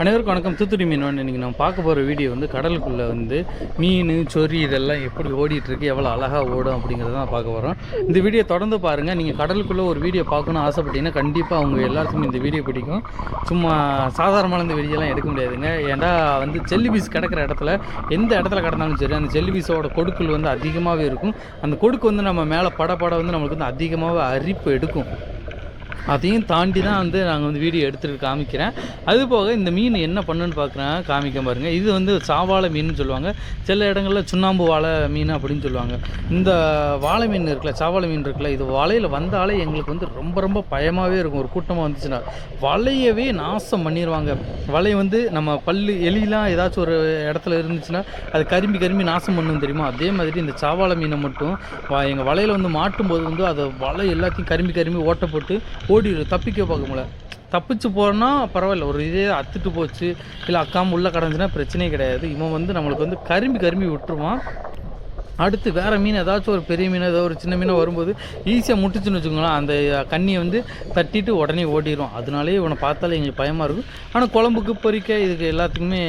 அனைவருக்கும் வணக்கம். தூத்துக்குடி மீன் இன்றைக்கி நம்ம பார்க்க போகிற வீடியோ வந்து கடலுக்குள்ளே வந்து மீன் சொறி இதெல்லாம் எப்படி ஓடிட்டுருக்கு எவ்வளோ அழகாக ஓடும் அப்படிங்கிறத தான் பார்க்க போகிறோம் இந்த வீடியோ தொடர்ந்து பாருங்கள் நீங்கள் கடலுக்குள்ளே ஒரு வீடியோ பார்க்கணும்னு ஆசைப்பட்டீங்கன்னா கண்டிப்பாக அவங்க எல்லாத்துக்கும் இந்த வீடியோ பிடிக்கும். சும்மா சாதாரணமான இந்த வீடியோலாம் எடுக்க முடியாதுங்க. ஏன்டா வந்து ஜெல்லி பீஸ் கிடக்கிற இடத்துல எந்த இடத்துல கிடந்தாலும் சரி அந்த ஜெல்லி பீஸோட கொடுக்கல் வந்து அதிகமாகவே இருக்கும். அந்த கொடுக்கு வந்து நம்ம மேலே பட பட வந்து நம்மளுக்கு வந்து அதிகமாகவே அரிப்பு எடுக்கும். அதையும் தாண்டி தான் வந்து நாங்கள் வந்து வீடியோ எடுத்துகிட்டு காமிக்கிறேன். அது போக இந்த மீன் என்ன பண்ணுன்னு பார்க்குறேன். காமிக்க பாருங்கள் இது வந்து சாவாழை மீன் சொல்லுவாங்க. சில இடங்களில் சுண்ணாம்பு வாழை மீன் அப்படின்னு சொல்லுவாங்க. இந்த வாழை மீன் இருக்குல்ல சாவாழை மீன் இருக்குல்ல இது வலையில் வந்தாலே எங்களுக்கு வந்து ரொம்ப ரொம்ப பயமாகவே இருக்கும். ஒரு கூட்டமாக வந்துச்சுன்னா. வலையவே நாசம் பண்ணிடுவாங்க வலை வந்து நம்ம பல்லு எலிலாம் ஏதாச்சும் ஒரு இடத்துல இருந்துச்சுன்னா அது கரும்பி கரும்பி நாசம் பண்ணும் தெரியுமா? அதே மாதிரி இந்த சாவாழை மீனை மட்டும் வ- எங்கள் வலையில் வந்து மாட்டும் போது வந்து அதை வலை எல்லாத்தையும் கரும்பி கரும்பி ஓடிடு தப்பிக்க பார்க்க முடியல. தப்பிச்சு போகிறோன்னா பரவாயில்ல ஒரு இதே அத்துட்டு போச்சு. இல்லை அக்காமல் உள்ளே கிடந்துச்சுன்னா பிரச்சனையே கிடையாது. இவன் வந்து நம்மளுக்கு வந்து கரும்பி கரும்பி விட்டுருவான். அடுத்து வேறு மீன் ஏதாச்சும் ஒரு பெரிய மீன் ஏதோ ஒரு சின்ன மீனாக வரும்போது ஈஸியாக முட்டுச்சுன்னு வச்சுக்கோங்களேன். அந்த கண்ணியை வந்து தட்டிட்டு உடனே ஓடிடும் அதனாலே இவனை பார்த்தாலே எங்களுக்கு பயமாக இருக்கும். ஆனால் குழம்புக்கு பொறிக்க இதுக்கு எல்லாத்துக்குமே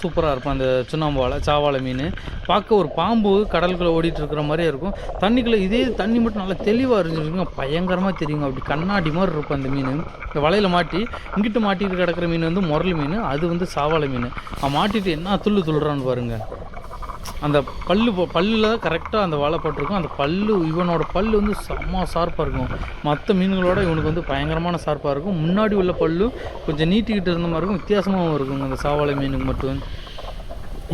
சூப்பராக இருக்கும். அந்த சுண்ணாம்பு சாவாழை மீன். பார்க்க ஒரு பாம்பு கடலுக்குள்ளே ஓடிட்டு இருக்கிற மாதிரியே இருக்கும். தண்ணிக்குள்ளே இதே தண்ணி மட்டும் நல்லா தெளிவாக இருந்துச்சுங்க பயங்கரமாக தெரியுங்க. அப்படி கண்ணாடி மாதிரி இருக்கும் அந்த மீன். இந்த வலையில் மாட்டி இங்கிட்டு மாட்டிட்டு கிடக்கிற மீன் வந்து முரளி மீன் அது வந்து சாவாழை மீன். அவன் மாட்டிட்டு என்ன துள்ளு துள்ளுறான்னு பாருங்கள் அந்த பல்லு பல்லில் தான் கரெக்டாக அந்த வலை போட்டிருக்கும். அந்த பல்லு இவனோட பல்லு வந்து செம்ம ஷார்ப்பாக இருக்கும். மற்ற மீன்களோட இவனுக்கு வந்து பயங்கரமான ஷார்ப்பாக இருக்கும். முன்னாடி உள்ள பல்லு கொஞ்சம் நீட்டிக்கிட்டு இருந்த மாதிரி இருக்கும். வித்தியாசமாகவும் இருக்கும் அந்த சாவாலை மீனுக்கு மட்டும்.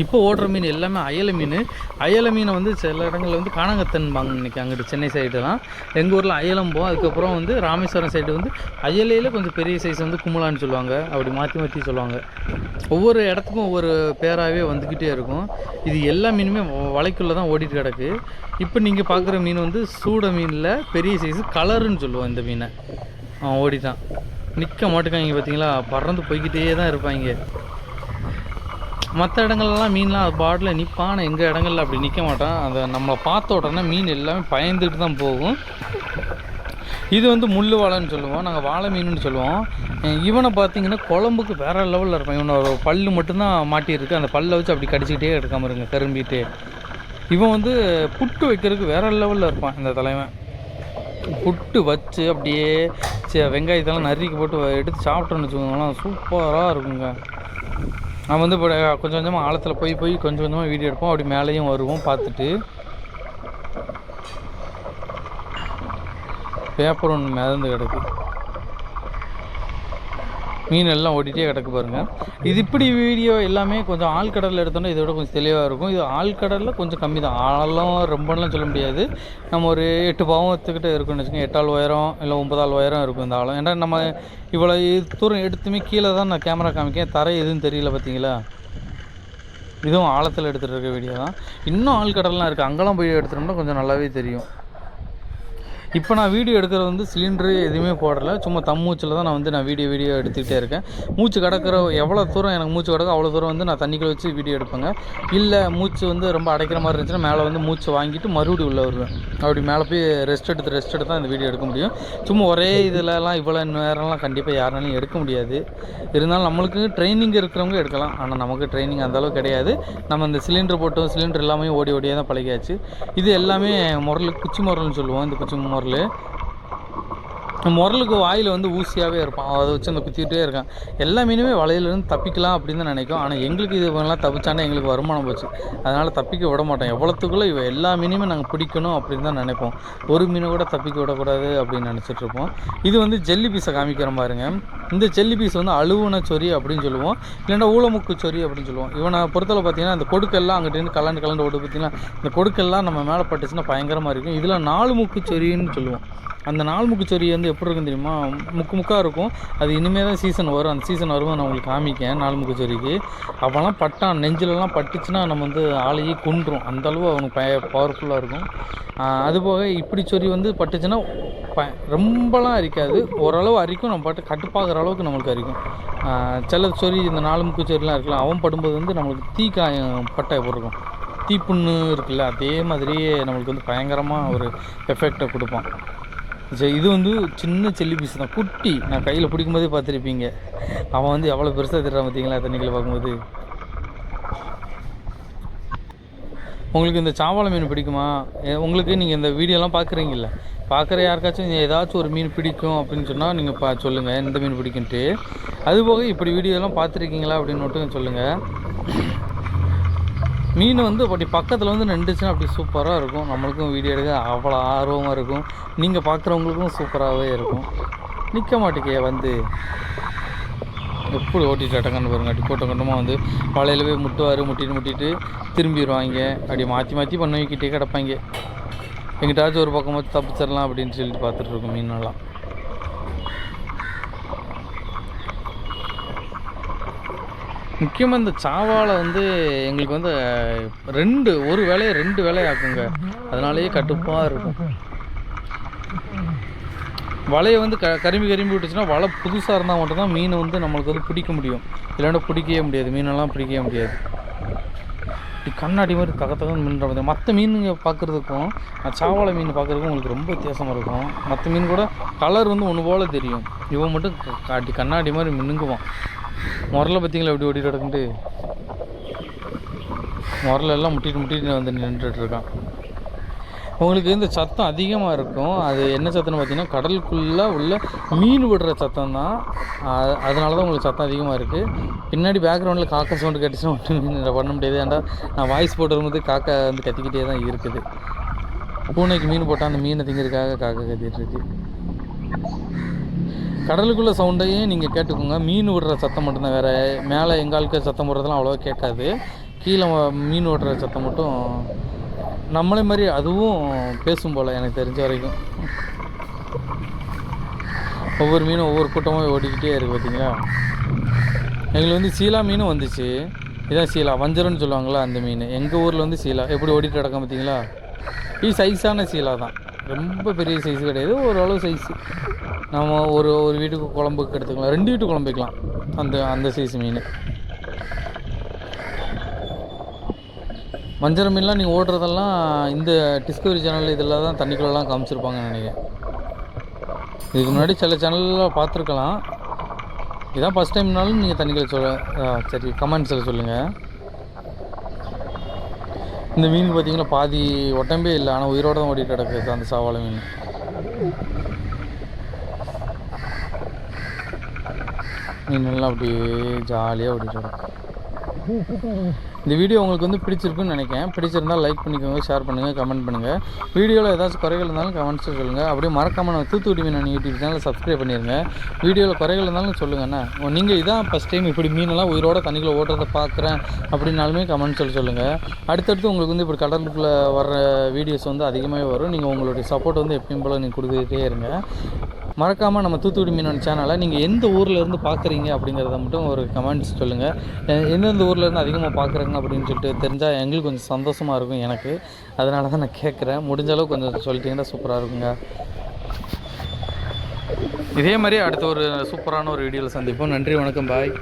இப்போ ஓடுற மீன் எல்லாமே அயலை மீன். அயலை மீனை வந்து சில இடங்களில் வந்து காணாங்கத்தன்பாங்க இன்றைக்கி அங்கிட்டு சென்னை சைடுலாம். எங்கள் ஊரில் அயலம்போம் அதுக்கப்புறம் வந்து ராமேஸ்வரம் சைடு வந்து அயலையில் கொஞ்சம் பெரிய சைஸ் வந்து கும்பலான்னு சொல்லுவாங்க. அப்படி மாற்றி மாற்றி சொல்லுவாங்க. ஒவ்வொரு இடத்துக்கும் ஒவ்வொரு பேராகவே வந்துக்கிட்டே இருக்கும். இது எல்லா மீனுமே வலைக்குள்ளே தான் ஓடிட்டு கிடக்கு. இப்போ நீங்கள் பார்க்குற மீன் வந்து சூட மீனில் பெரிய சைஸ் கலருன்னு சொல்லுவோம் இந்த மீனை. ஓடி ஓடிட்டான். நிற்க மாட்டுக்காங்க பார்த்தீங்களா பறந்து போய்கிட்டே தான் இருப்பாங்க மற்ற இடங்கள்லாம் மீன்லாம் அது பாட்டில் நிற்பான் எங்கள் இடங்கள்ல அப்படி நிற்க மாட்டான். அதை நம்ம பார்த்த உடனே மீன் எல்லாமே பயந்துட்டு தான் போகும். இது வந்து முள் வாழைன்னு சொல்லுவோம். நாங்கள் வாழை மீனுன்னு சொல்லுவோம். இவனை பார்த்தீங்கன்னா குழம்புக்கு வேற லெவலில் இருப்பான். இவனை ஒரு பல்லு மட்டும்தான் மாட்டியிருக்கு. அந்த பல்லை வச்சு அப்படி கடிச்சிக்கிட்டே எடுக்காமல் இருங்க கரும்பிட்டு. இவன் வந்து புட்டு வைக்கிறதுக்கு வேற லெவலில் இருப்பான் இந்த தலைவன். புட்டு வச்சு அப்படியே சே வெங்காயத்தெல்லாம் நறுக்கி போட்டு எடுத்து சாப்பிட்டோன்னு வச்சுக்கோங்களேன். சூப்பராக இருக்குங்க. நம்ம வந்து இப்போ கொஞ்சம் கொஞ்சமாக ஆழத்தில் போய் போய் கொஞ்சம் கொஞ்சமாக வீடியோ எடுப்போம். அப்படி மேலேயும் வருவோம் பார்த்துட்டு. பேப்பர் ஒன்று மிதந்து கிடக்கு. மீன் எல்லாம் ஓடிட்டே கிடக்கு பாருங்கள் இது இப்படி வீடியோ எல்லாமே கொஞ்சம் ஆழ்கடலில் எடுத்தோம்னா இதோட கொஞ்சம் தெளிவாக இருக்கும். இது ஆழ்கடலில் கொஞ்சம் கம்மி தான். ஆழம் ரொம்பலாம் சொல்ல முடியாது. நம்ம ஒரு எட்டு பாவம் எடுத்துக்கிட்டு இருக்குன்னு வச்சுக்கோங்க. எட்டாள் உயரம் இல்லை ஒன்பதாள் உயரம் இருக்கும் இந்த ஆழம். ஏன்னா நம்ம இவ்வளோ தூரம் எடுத்துமே கீழே தான் நான் கேமரா காமிக்கேன். தரை எதுவும் தெரியல பார்த்தீங்களா? இதுவும் ஆழத்தில் எடுத்துகிட்டு இருக்க வீடியோ தான். இன்னும் ஆழ்கடல்லாம் இருக்குது அங்கெல்லாம் போய் எடுத்துட்டோம்னா கொஞ்சம் நல்லாவே தெரியும். இப்போ நான் வீடியோ எடுக்கிறது வந்து சிலிண்டரு எதுவுமே போடலை. சும்மா தம்மூச்சில் தான் நான் வந்து நான் வீடியோ வீடியோ எடுத்துக்கிட்டே இருக்கேன். மூச்சு கிடக்கிற எவ்வளோ தூரம் எனக்கு மூச்சு கிடக்கோ அவ்வளோ தூரம் வந்து நான் தண்ணிக்குள்ளே வச்சு வீடியோ எடுப்பேங்க. இல்லை மூச்சு வந்து ரொம்ப அடைக்கிற மாதிரி இருந்துச்சுன்னா மேலே வந்து மூச்சு வாங்கிட்டு மறுபடியும் உள்ளே வருவேன். அப்படி மேலே போய் ரெஸ்ட் எடுத்து ரெஸ்ட் எடுத்து தான் இந்த வீடியோ எடுக்க முடியும். சும்மா ஒரே இதிலலாம் இவ்வளோ நேரம்லாம் கண்டிப்பாக யாராலையும் எடுக்க முடியாது. இருந்தாலும் நம்மளுக்கு ட்ரைனிங் இருக்கிறவங்க எடுக்கலாம். ஆனால் நமக்கு ட்ரைனிங் அந்தளவுக்கு கிடையாது. நம்ம இந்த சிலிண்டர் போட்டோம் சிலிண்டர் எல்லாமே ஓடி ஓடியே தான் பழகியாச்சு. இது எல்லாமே முரல் குச்சி முரல்னு சொல்லுவோம். இந்த குச்சி முரல் முரலுக்கு வாயில் வந்து ஊசியாகவே இருப்பான். அதை வச்சு அந்த குத்திக்கிட்டே இருக்கான். எல்லா மீனுமே வலையிலேருந்து தப்பிக்கலாம் அப்படின்னு தான் நினைக்கும். ஆனால் எங்களுக்கு இது இவங்கெல்லாம் தப்பிச்சானே எங்களுக்கு வருமானம் போச்சு. அதனால் தப்பிக்க விட மாட்டோம். எவ்வளோத்துக்குள்ளே இவ எல்லா மீனுமே நாங்கள் பிடிக்கணும் அப்படின்னு தான் நினைப்போம். ஒரு மீனை கூட தப்பிக்க விடக்கூடாது அப்படின்னு நினச்சிட்ருப்போம் இது வந்து ஜெல்லி பீஸை காமிக்கிற பாருங்க இந்த ஜெல்லி பீஸ் வந்து அழுவுன சொறி அப்படின்னு சொல்லுவோம். இல்லைன்னா ஊழமுக்கு சொறி அப்படின்னு சொல்லுவோம். இவனை பொறுத்தவரை பார்த்தீங்கன்னா இந்த கொடுக்கெல்லாம் அங்கிட்டு கலண்டு கலண்டு ஓடு பார்த்தீங்கன்னா இந்த கொடுக்கெல்லாம் நம்ம மேலே பட்டுச்சுன்னா பயங்கரமாக இருக்கும். இதில் நாலு முக்கு சொறின்னு சொல்லுவோம். அந்த நாள் முக்கு சொறி வந்து எப்படி இருக்கும் தெரியுமா? முக்கு முக்காக இருக்கும். அது இனிமேல் தான் சீசன் வரும். அந்த சீசன் வரும்போது நான் உங்களுக்கு காமிக்கேன் நாலு முக்கு சொறிக்கு. பட்டான் நெஞ்சிலலாம் பட்டுச்சுன்னா நம்ம வந்து ஆளையே கொன்றும். அந்த அளவு அவனுக்கு பய பவர்ஃபுல்லாக இருக்கும். அதுபோக இப்படி சொறி வந்து பட்டுச்சுன்னா ப ரொம்பலாம் அரிக்காது. ஓரளவு அரிக்கும். நம்ம பாட்டு கட்டுப்பாகிற அளவுக்கு நம்மளுக்கு அரிக்கும். சில சொறி இந்த நாலு முக்கு சொறிலாம் இருக்கலாம் அவன் படும்போது வந்து நம்மளுக்கு தீ காயம் பட்டை போட்டிருக்கும். தீப்புண்ணு இருக்குல்ல அதே மாதிரியே நம்மளுக்கு வந்து பயங்கரமாக ஒரு எஃபெக்டை கொடுப்பான். சரி இது வந்து சின்ன செல்லி பீஸ் தான். குட்டி. நான் கையில் பிடிக்கும்போதே பார்த்துருப்பீங்க. அவன் வந்து எவ்வளோ பெருசாக திட்டுறான் பார்த்தீங்களா தண்ணிகளை பார்க்கும்போது? உங்களுக்கு இந்த சாவாளை மீன் பிடிக்குமா? உங்களுக்கு நீங்கள் இந்த வீடியோலாம் பார்க்குறீங்கல்ல பார்க்குற யாருக்காச்சும் ஏதாச்சும் ஒரு மீன் பிடிக்கும் அப்படின்னு சொன்னால் நீங்கள் பா சொல்லுங்கள் எந்த மீன் பிடிக்குன்ட்டு. அதுபோக இப்படி வீடியோலாம் பார்த்துருக்கீங்களா அப்படின்னு மட்டும் சொல்லுங்கள் மீன் வந்து அப்படி பக்கத்தில் வந்து நின்றுச்சுன்னா அப்படி சூப்பராக இருக்கும். நம்மளுக்கும் வீடியோ எடுக்க அவ்வளோ ஆர்வமாக இருக்கும். நீங்கள் பார்க்குறவங்களுக்கும் சூப்பராகவே இருக்கும். நிற்க மாட்டேங்க வந்து. எப்படி ஓட்டிட்டு அட்டங்கன்னு பாருங்க. அப்படி கூட்டம் கூட்டமாக வந்து வலையில் போய் முட்டுவார் முட்டிட்டு முட்டிட்டு திரும்பிடுவாங்க. அப்படி மாற்றி மாற்றி பண்ண வைக்கிட்டே கிடப்பாங்க. எங்கிட்டாச்சும் ஒரு பக்கம் வச்சு தப்பிச்சிடலாம் அப்படின்னு சொல்லிட்டு பார்த்துட்ருக்கோம் மீனெல்லாம். முக்கியமாக இந்த சாவாலை வந்து எங்களுக்கு வந்து ரெண்டு ஒரு வேலையை ரெண்டு வேலையாக்குங்க அதனாலேயே கட்டுப்பாக இருக்கும். வலையை வந்து க கரும்பி கரும்பி விட்டுச்சுன்னா வலை புதுசாக இருந்தால் மட்டும்தான் மீன் வந்து நம்மளுக்கு வந்து பிடிக்க முடியும். இல்லைன்னா பிடிக்கவே முடியாது. மீனெல்லாம் பிடிக்கவே முடியாது. இப்படி கண்ணாடி மாதிரி தகத்தகன்னு மீன் பார்த்து மற்ற மீனுங்க பார்க்குறதுக்கும் சாவாளை மீன் பார்க்குறதுக்கும் உங்களுக்கு ரொம்ப வித்தியாசமாக இருக்கும். மற்ற மீன் கூட கலர் வந்து ஒன்று போல் தெரியும். இவன் மட்டும் காட்டி கண்ணாடி மாதிரி மின்னுங்குவான் முரலை பார்த்தீங்களா எப்படி ஓடிட்டு கிடக்குன்ட்டு. முரலெல்லாம் முட்டிட்டு முட்டிட்டு வந்து நின்றுட்டு இருக்கான். உங்களுக்கு இந்த சத்தம் அதிகமாக இருக்கும். அது என்ன சத்தம்னு பார்த்தீங்கன்னா கடலுக்குள்ளே உள்ள மீன் விடுற சத்தம் தான். அதனால தான் உங்களுக்கு சத்தம் அதிகமாக இருக்குது பின்னாடி பேக்ரவுண்டில் காக்கா சவுண்டு கேட்டுச்சுன்னா ஒன்றும் பண்ண முடியாது. ஏன்டா நான் வாய்ஸ் போட்டு வரும்போது காக்கா வந்து கத்திக்கிட்டே தான் இருக்குது. பூனைக்கு மீன் போட்டால் அந்த மீனை திங்கிறதுக்காக காக்கா கத்திட்டுருக்கு கடலுக்குள்ள சவுண்டையும் நீங்கள் கேட்டுக்கோங்க. மீன் விடுற சத்தம் மட்டும்தான். வேறு மேலே எங்காலுக்கு சத்தம் போடுறதெல்லாம் அவ்வளோவா கேட்காது. கீழே மீன் விடுற சத்தம் மட்டும் நம்மளே மாதிரி அதுவும் பேசும் போல் எனக்கு தெரிஞ்ச வரைக்கும். ஒவ்வொரு மீனும் ஒவ்வொரு கூட்டமாக ஓடிக்கிட்டே இருக்குது பார்த்தீங்களா எங்களுக்கு வந்து சீலா மீனும் வந்துச்சு. இதான் சீலா வஞ்சரம்னு சொல்லுவாங்களா அந்த மீன். எங்கள் ஊரில் வந்து சீலா. எப்படி ஓடிட்டு கிடக்கும் பார்த்தீங்களா இது சைஸான சீலா தான். ரொம்ப பெரிய சைஸ் கிடையாது ஓரளவு சைஸ் நம்ம ஒரு ஒரு வீட்டுக்கு குழம்புக்கு எடுத்துக்கலாம். ரெண்டு வீட்டு குழம்பு வைக்கலாம் அந்த அந்த சைஸ் மீன். வஞ்சர மீன்லாம் நீங்கள் ஓடுறதெல்லாம் இந்த டிஸ்கவரி சேனல் இதில் தான் தண்ணிக்குள்ளெல்லாம் காமிச்சிருப்பாங்கன்னு நினைக்கிறேன். இதுக்கு முன்னாடி சில சேனலில் பார்த்துருக்கலாம். இதான் ஃபஸ்ட் டைம்னாலும் நீங்கள் தண்ணிக்குள்ள சொல்ல சரி கமெண்ட்ஸில் சொல்லுங்கள் இந்த மீன் பார்த்தீங்கன்னா பாதி உடம்பே இல்லை ஆனால் உயிரோட தான் ஓடிட்டு கிடக்குது அந்த சாவாழை மீன். மீன் எல்லாம் அப்படியே ஜாலியாக ஓடிட்டு கிடக்கு. இந்த வீடியோ உங்களுக்கு வந்து பிடிச்சிருக்குன்னு நினைக்கிறேன். பிடிச்சிருந்தால் லைக் பண்ணிக்கோங்க ஷேர் பண்ணுங்கள் கமெண்ட் பண்ணுங்கள் வீடியோவில் ஏதாச்சும் குறைகள் இருந்தாலும் கமெண்ட்ஸில் சொல்லுங்கள் அப்படியே மறக்காமல் நம்ம தூத்துக்குடி மீன் யூடியூப் சேனலை சப்ஸ்கிரைப் பண்ணிடுங்க வீடியோவில் குறைகள் இருந்தாலும் சொல்லுங்கண்ணா நீங்கள் இதான் ஃபஸ்ட் டைம் இப்படி மீனெல்லாம் உயிரோட தண்ணிக்குள்ளே ஓட்டுறதை பார்க்குறேன் அப்படின்னாலுமே கமெண்ட் சொல்லி சொல்லுங்கள் அடுத்தடுத்து உங்களுக்கு வந்து இப்படி கடலுக்குள்ளே வர்ற வீடியோஸ் வந்து அதிகமாகவே வரும். நீங்கள் உங்களுடைய சப்போர்ட் வந்து எப்பயும் போல் நீங்கள் கொடுத்துக்கிட்டே இருங்க. மறக்காமல் நம்ம தூத்துக்குடி மீனவன் சேனலை நீங்கள் எந்த ஊரில் இருந்து பார்க்குறீங்க அப்படிங்கிறத மட்டும் ஒரு கமெண்ட்ஸ் சொல்லுங்கள் எந்தெந்த ஊரில் இருந்து அதிகமாக பார்க்குறாங்க அப்படின்னு சொல்லிட்டு தெரிஞ்சால் எங்களுக்கு கொஞ்சம் சந்தோஷமாக இருக்கும் எனக்கு. அதனால தான் நான் கேட்குறேன் முடிஞ்ச அளவுக்கு கொஞ்சம் சொல்லிட்டீங்கன்னா சூப்பராக இருக்குங்க. இதே மாதிரி அடுத்த ஒரு சூப்பரான ஒரு வீடியோவில் சந்திப்போம். நன்றி வணக்கம் பாய்